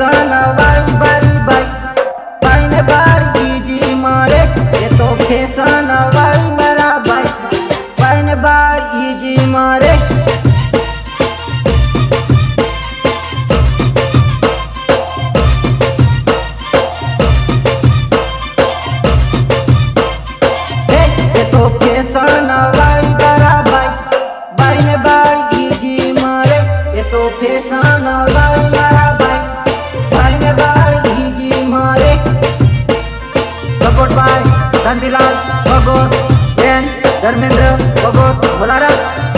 জানাব ભગોત બેન ધર્મેન્દ્ર ભગોત બોલારા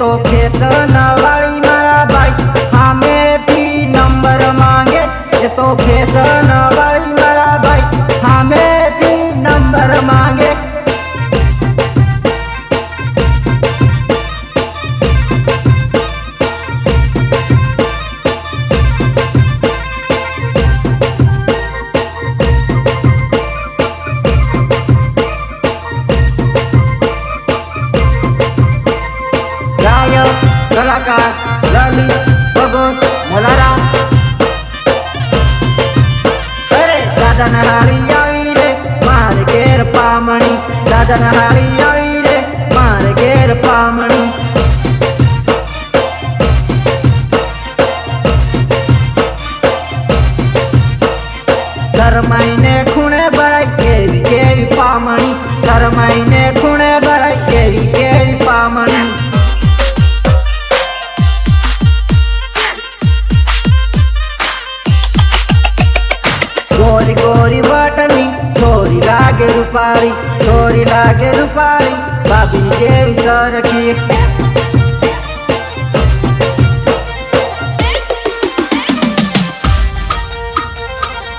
તો ફેશન વાળી મારા ભાઈ સામેથી નંબર માંગે એ તો ફેશન ભગત મોલારા. અરે દાદા દાદા હારી આવી રે મારે ઘેર લાગે ચોરી લાગે રૂપાળી ભાભી જેવી સરખી.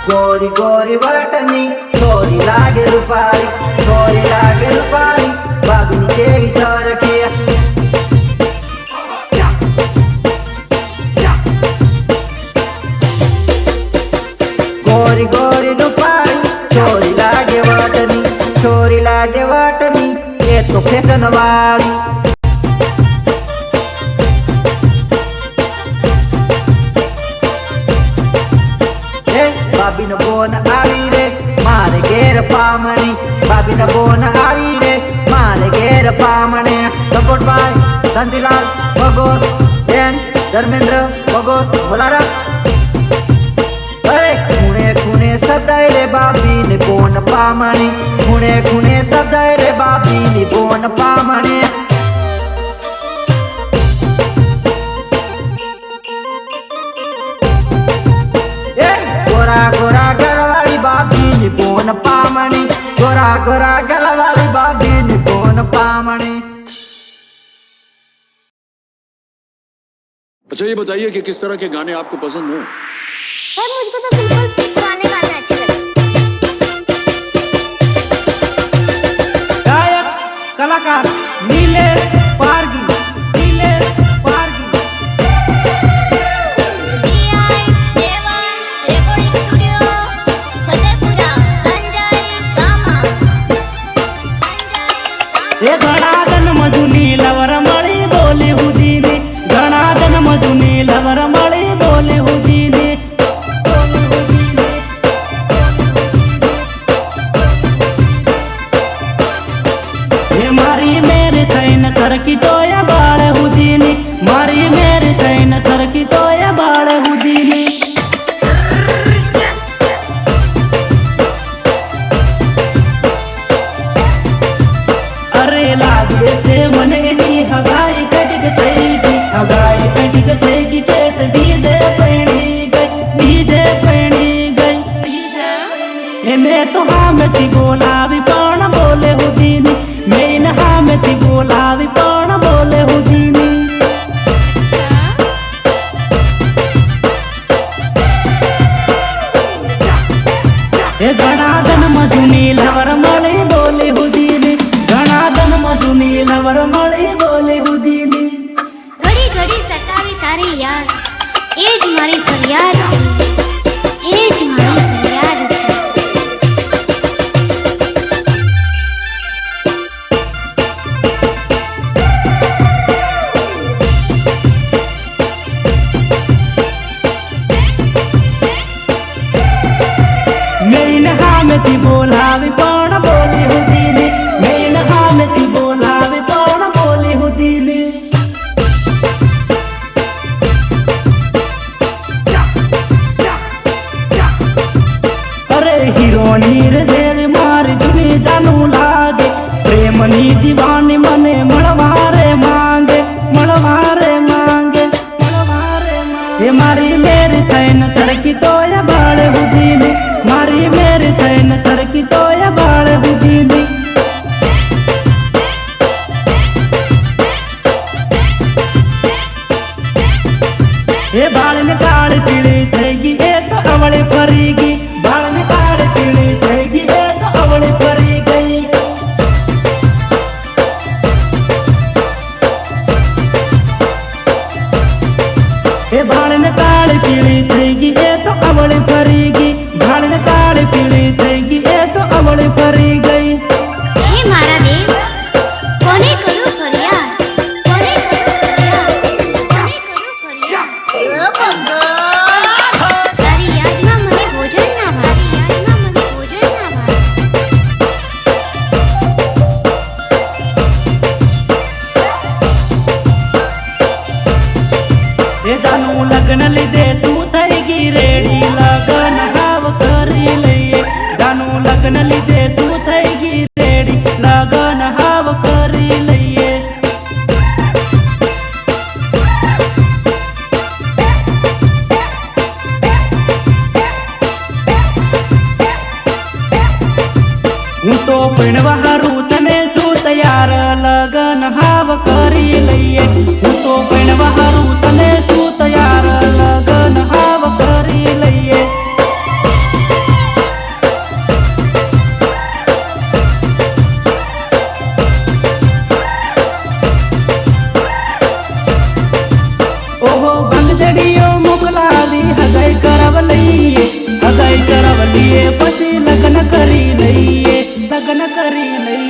ગોરી ગોરી વટની ચોરી લાગે રૂપાળી ચોરી લાગે રૂપાળી ભાભી જેવી સરખી. લાગે વાટની એ તો ફેશન વાળી હે ભાભીનો બોન આવી રે મારે ઘેર પામણી ભાભીનો બોન આવી રે મારે ઘેર પામણે સપોર્ટ ભાઈ શાંતિલાલ ભગોત બેન ધર્મેન્દ્ર ભગોત બોલારા અરે ખૂણે ખૂણે સદાય રે બાપીને બોન પામણી ખૂણે ખૂણે સદાય રે બાપીની બોન પામણી એ ગોરા ગોરા ગરવાળી બાપીની બોન પામણી ગોરા ગોરા ગરવાળી બાપીની બોન પામણી अच्छा ये बताइए कि किस तरह के गाने आपको पसंद हैं सर मुझको तो बिल्कुल એ ઘણાદન મજુની લવર મળી બોલી હુદીની. ઘણાદન મજુની લવર મળી પણ મારે માંગે. હે મારી મેર થઈને સરખી તો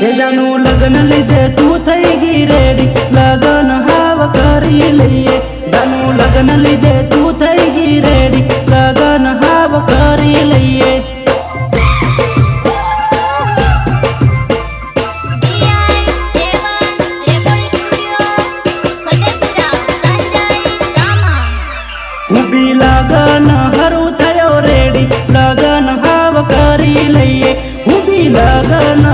હેજાનું લગ્ન લીધે તું થઈ ગઈ રેડી. લગન હાવ કરી લઈએ. જાનું લગ્ન લીધે તું થઈ ગઈ રેડી. લગન હાવ કરી લઈએ. ઊભી લગન હરું થયો રેડી. લગન હાવ કરી લઈએ. ઊભી લગન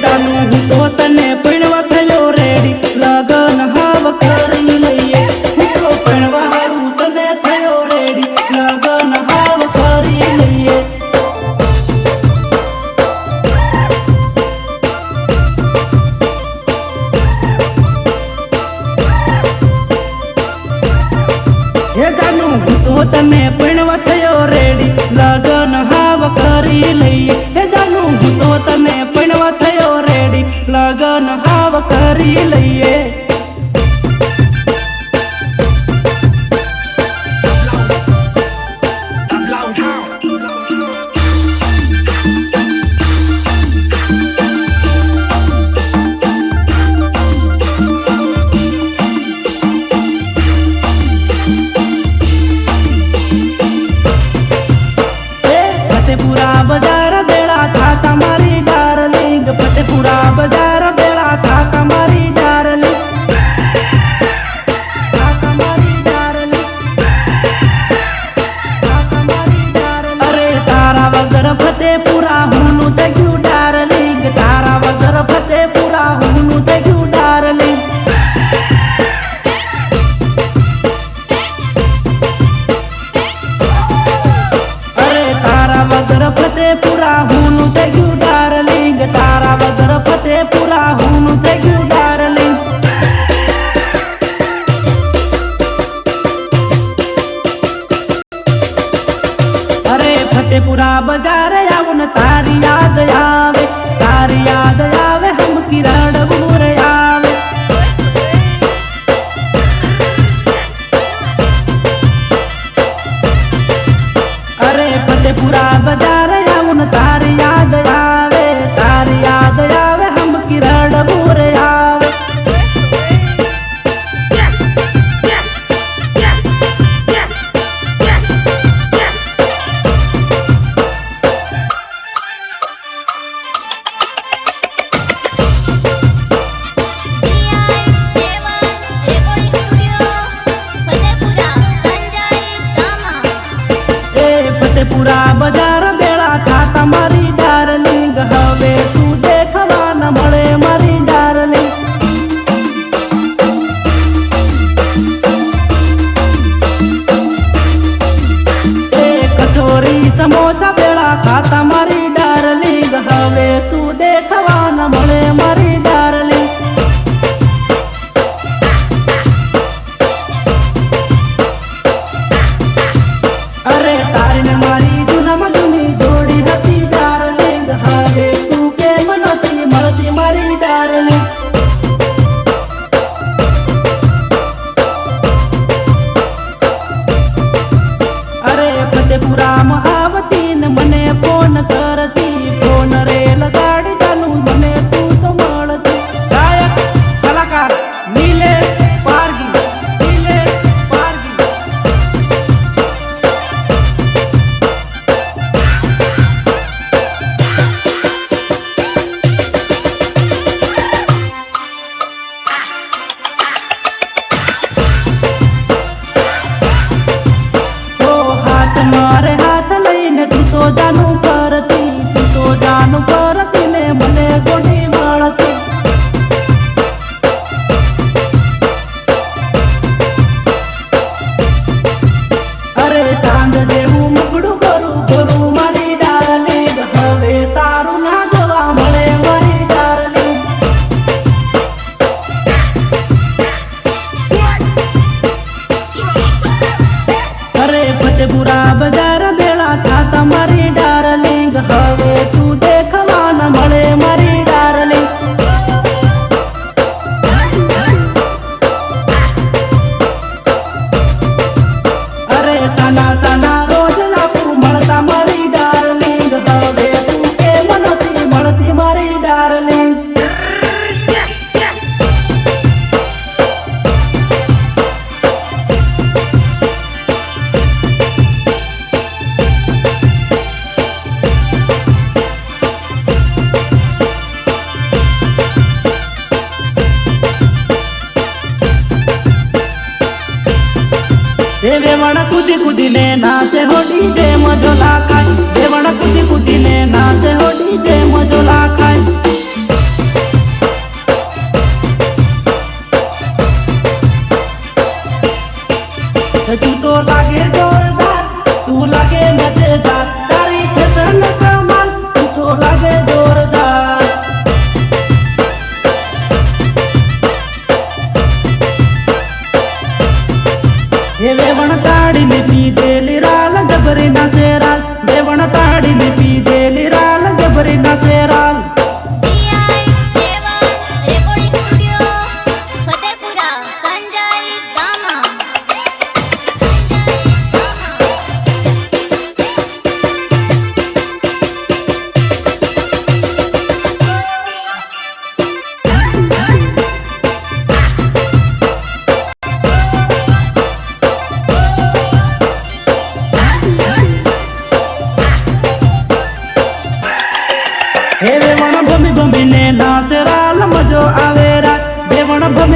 જાનું હું તો તને હાવ કરી લઈ পুরা બજાર આવું ને તારી યાદ આવે તારી યાદ बुरा बजा એ વેવણ તાડી લીધી તેલી રાલ જબરી ના શેરાલ વેવણ તાડી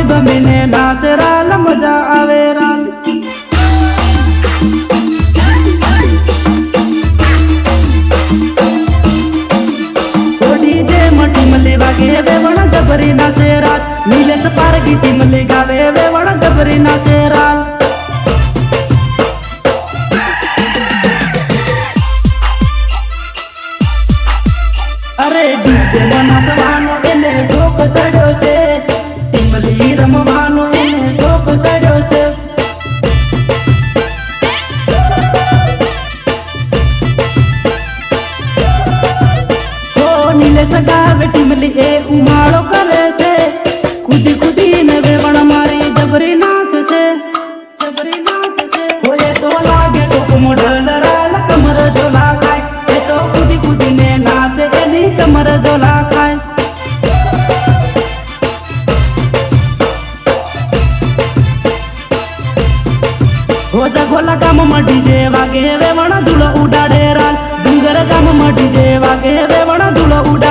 બમીને નાસે રાલ મજા આવે રાલ વેવણ જબરી નાસે રાત નીલેશ પારગી ટીમ લે ગાવે વેવણ જબરી નાસે રાલ ગોઝા ગામમાં ડીજે વાગે વેવણ ધૂળ ઉડાડે રાલ. ડુંગર ગામમાં ડીજે વાગે વેવણ ધૂળ ઉડાડે